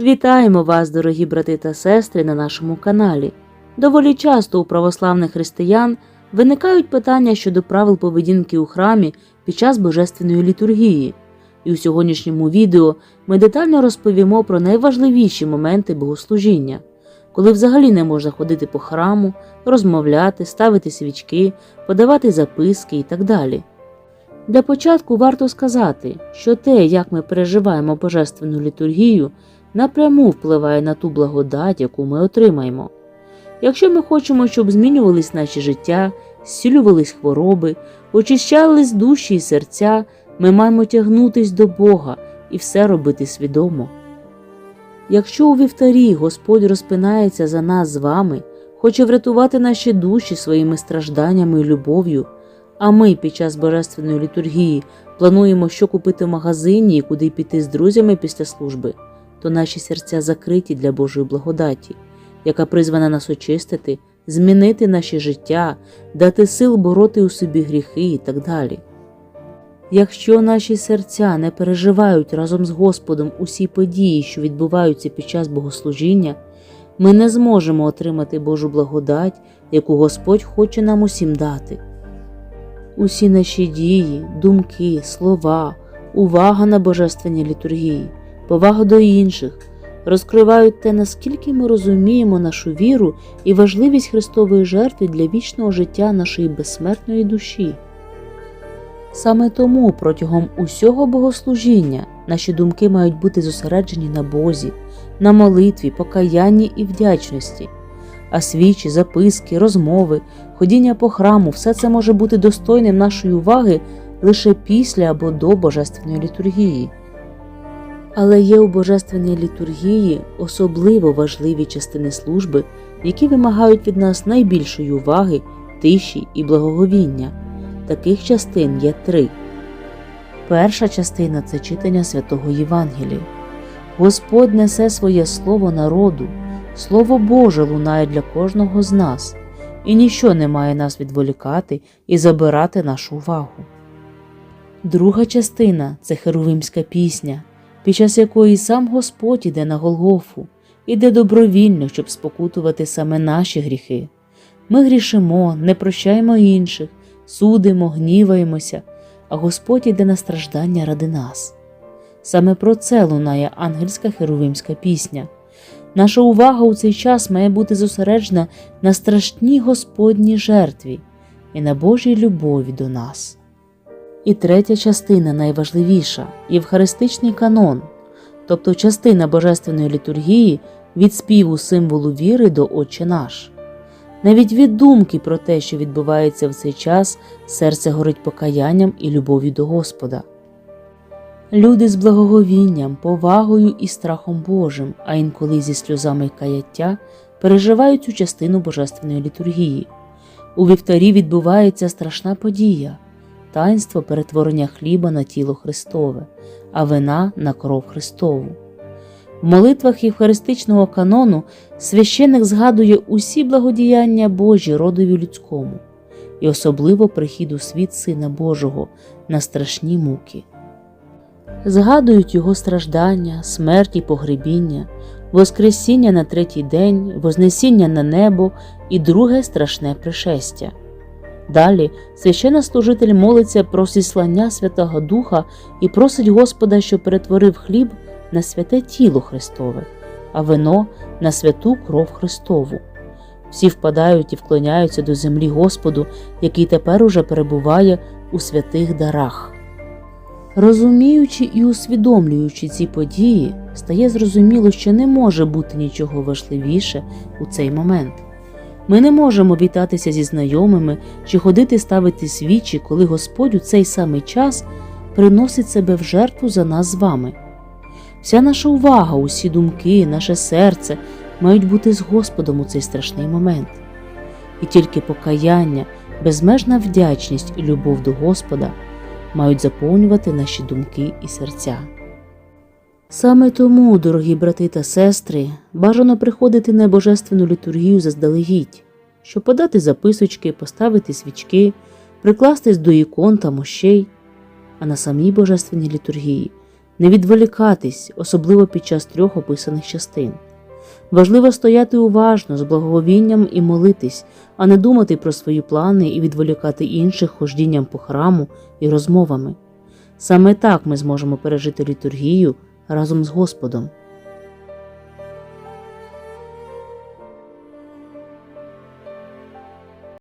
Вітаємо вас, дорогі брати та сестри, на нашому каналі. Доволі часто у православних християн виникають питання щодо правил поведінки у храмі під час божественної літургії. І у сьогоднішньому відео ми детально розповімо про найважливіші моменти богослужіння, коли взагалі не можна ходити по храму, розмовляти, ставити свічки, подавати записки і так далі. Для початку варто сказати, що те, як ми переживаємо божественну літургію, напряму впливає на ту благодать, яку ми отримаємо. Якщо ми хочемо, щоб змінювались наші життя, зцілювались хвороби, очищались душі і серця, ми маємо тягнутись до Бога і все робити свідомо. Якщо у вівтарі Господь розпинається за нас з вами, хоче врятувати наші душі своїми стражданнями і любов'ю, а ми під час божественної літургії плануємо, що купити в магазині і куди піти з друзями після служби, то наші серця закриті для Божої благодаті, яка призвана нас очистити, змінити наше життя, дати сил бороти у собі гріхи і так далі. Якщо наші серця не переживають разом з Господом усі події, що відбуваються під час богослужіння, ми не зможемо отримати Божу благодать, яку Господь хоче нам усім дати. Усі наші дії, думки, слова, увага на божественній літургії, повага до інших розкривають те, наскільки ми розуміємо нашу віру і важливість Христової жертви для вічного життя нашої безсмертної душі. Саме тому протягом усього богослужіння наші думки мають бути зосереджені на Бозі, на молитві, покаянні і вдячності, а свічі, записки, розмови, ходіння по храму все це може бути достойним нашої уваги лише після або до божественної літургії. Але є у божественній літургії особливо важливі частини служби, які вимагають від нас найбільшої уваги, тиші і благоговіння. Таких частин є три. Перша частина це читання святого Євангелія. Господь несе своє слово народу, Слово Боже лунає для кожного з нас, і ніщо не має нас відволікати і забирати нашу увагу. Друга частина це херувимська пісня, під час якої сам Господь іде на Голгофу, іде добровільно, щоб спокутувати саме наші гріхи. Ми грішимо, не прощаємо інших, судимо, гніваємося, а Господь іде на страждання ради нас. Саме про це лунає ангельська херувимська пісня. Наша увага у цей час має бути зосереджена на страшній Господній жертві і на Божій любові до нас. І третя частина найважливіша євхаристичний канон, тобто частина Божественної літургії від співу символу віри до Отче наш. Навіть від думки про те, що відбувається в цей час, серце горить покаянням і любов'ю до Господа. Люди з благоговінням, повагою і страхом Божим, а інколи зі сльозами каяття переживають цю частину Божественної літургії. У вівтарі відбувається страшна подія таїнство перетворення хліба на тіло Христове, а вина на кров Христову. В молитвах євхаристичного канону священик згадує усі благодіяння Божі родові людському і особливо прихід у світ Сина Божого на страшні муки. Згадують його страждання, смерть і погребіння, Воскресіння на третій день, Вознесіння на небо і друге страшне пришестя. Далі священнослужитель молиться про зіслання Святого Духа і просить Господа, що перетворив хліб на святе тіло Христове, а вино на святу кров Христову. Всі впадають і вклоняються до землі Господу, який тепер уже перебуває у святих дарах. Розуміючи і усвідомлюючи ці події, стає зрозуміло, що не може бути нічого важливіше у цей момент. Ми не можемо вітатися зі знайомими чи ходити ставити свічі, коли Господь у цей самий час приносить себе в жертву за нас з вами. Вся наша увага, усі думки, наше серце мають бути з Господом у цей страшний момент. І тільки покаяння, безмежна вдячність і любов до Господа мають заповнювати наші думки і серця. Саме тому, дорогі брати та сестри, бажано приходити на божественну літургію заздалегідь, щоб подати записочки, поставити свічки, прикластись до ікон та мощей. а на самій божественній літургії, не відволікатись, особливо під час трьох описаних частин. Важливо стояти уважно з благоговінням і молитись, а не думати про свої плани і відволікати інших хождінням по храму і розмовами. Саме так ми зможемо пережити літургію разом з Господом.